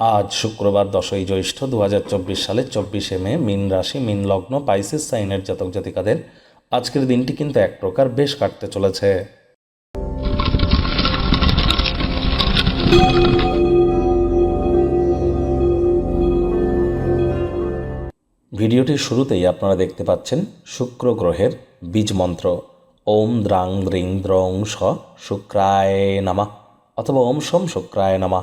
আজ শুক্রবার দশই জ্যৈষ্ঠ দু হাজার চব্বিশ সালের চব্বিশে মে, মিন রাশি, মিন লগ্ন, পাইসিস সাইনের জাতক জাতিকাদের আজকের দিনটি কিন্তু এক প্রকার বেশ কাটতে চলেছে। ভিডিওটির শুরুতেই আপনারা দেখতে পাচ্ছেন শুক্র গ্রহের বীজ মন্ত্র। ওম দ্রাং দ্রিং দ্রং স শুক্রায় নামা অথবা ওম সোম শুক্রায় নামা।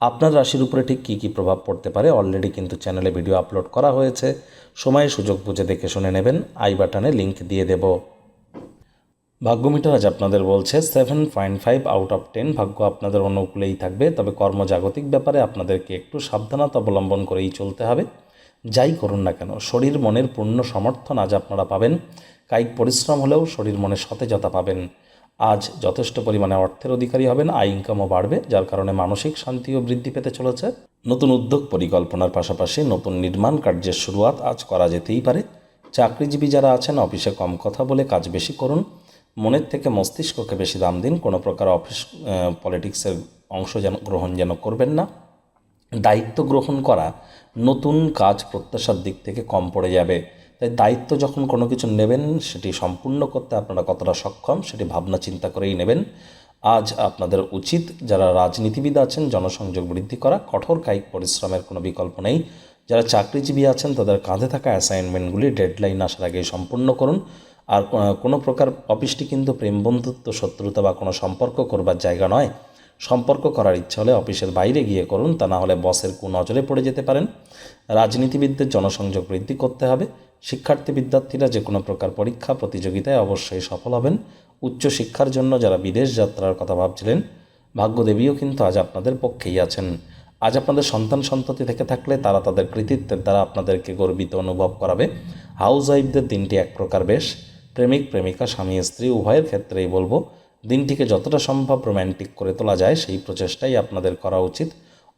আপনার রাশির উপরে ঠিক কী কী প্রভাব পড়তে পারে? অলরেডি কিন্তু চ্যানেলে ভিডিও আপলোড করা হয়েছে। সময়ে সুযোগ বুঝে দেখে শুনে নেবেন। আই বাটনে লিংক দিয়ে দেব। ভাগ্যমিটার আজ আপনাদের বলছে seven point five out of ten ভাগ্য আপনাদের অনুকূলেই থাকবে। তবে কর্মজাগতিক ব্যাপারে আপনাদেরকে একটু সাবধানতা অবলম্বন করেই চলতে হবে। যাই করুন না কেন, শরীর মনের পূর্ণ সমর্থন আজ আপনারা পাবেন। কায়িক পরিশ্রম হলেও শরীর মনে সতেজতা পাবেন। আজ যথেষ্ট পরিমাণে অর্থের অধিকারী হবেন, আয় ইনকামও বাড়বে, যার কারণে মানসিক শান্তিও বৃদ্ধি পেতে চলেছে। নতুন উদ্যোগ পরিকল্পনার পাশাপাশি নতুন নির্মাণ কার্যের শুরুয়াত আজ করা যেতেই পারে। চাকরিজীবী যারা আছেন, অফিসে কম কথা বলে কাজ বেশি করুন। মনের থেকে মস্তিষ্ককে বেশি দাম দিন। কোনো প্রকার অফিস পলিটিক্সের অংশ যেন, গ্রহণ যেন করবেন না। দায়িত্ব গ্রহণ করা নতুন কাজ প্রত্যাশার দিক থেকে কম পড়ে যাবে। তাই দায়িত্ব যখন কোনো কিছু নেবেন, সেটি সম্পূর্ণ করতে আপনারা কতটা সক্ষম, সেটি ভাবনা চিন্তা করেই নেবেন। আজ আপনাদের উচিত যারা রাজনীতিবিদ আছেন, জনসংযোগ বৃদ্ধি করা, কঠোর কায়িক পরিশ্রমের কোনো বিকল্প নেই। যারা চাকরিজীবী আছেন, তাদের কাঁধে থাকা অ্যাসাইনমেন্টগুলি ডেডলাইন আসার আগেই সম্পূর্ণ করুন। আর কোনো প্রকার অফিসটি কিন্তু প্রেম বন্ধুত্ব শত্রুতা বা কোনো সম্পর্ক করবার জায়গা নয়। সম্পর্ক করার ইচ্ছা হলে অফিসের বাইরে গিয়ে করুন, তা না হলে বসের কুনজরে পড়ে যেতে পারেন। রাজনীতিবিদদের জনসংযোগ বৃদ্ধি করতে হবে। শিক্ষার্থী বিদ্যার্থীরা যে কোনো প্রকার পরীক্ষা, প্রতিযোগিতায় অবশ্যই সফল হবেন। উচ্চ শিক্ষার জন্য যারা বিদেশ যাত্রার কথা ভাবছিলেন, ভাগ্যদেবীও কিন্তু আজ আপনাদের পক্ষেই আছেন। আজ আপনাদের সন্তান সন্ততি থেকে থাকলে তারা তাদের কৃতিত্বের দ্বারা আপনাদেরকে গর্বিত অনুভব করাবে। হাউস ওয়াইফদের দিনটি এক প্রকার বেশ। প্রেমিক, প্রেমিকা, স্বামী, স্ত্রী, উভয়ের ক্ষেত্রেই বলব দিনটিকে যতটা সম্ভব রোম্যান্টিক করে তোলা যায়, সেই প্রচেষ্টাই আপনাদের করা উচিত।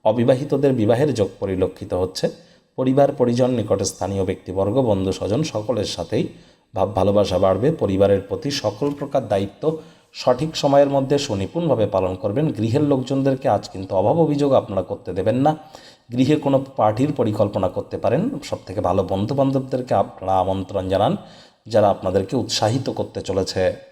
অবিবাহিতদের বিবাহের যোগ পরিলক্ষিত হচ্ছে। পরিবার, পরিজন, নিকটে স্থানীয় ব্যক্তিবর্গ, বন্ধু, স্বজন সকলের সাথেই ভাব ভালোবাসা বাড়বে। পরিবারের প্রতি সকল প্রকার দায়িত্ব সঠিক সময়ের মধ্যে সুনিপুণভাবে পালন করবেন। গৃহের লোকজনদেরকে আজ কিন্তু অভাব অভিযোগ আপনারা করতে দেবেন না। গৃহে কোনো পার্টির পরিকল্পনা করতে পারেন। সবথেকে ভালো বন্ধু বান্ধবদেরকে আপনারা আমন্ত্রণ জানান, যারা আপনাদেরকে উৎসাহিত করতে চলেছে।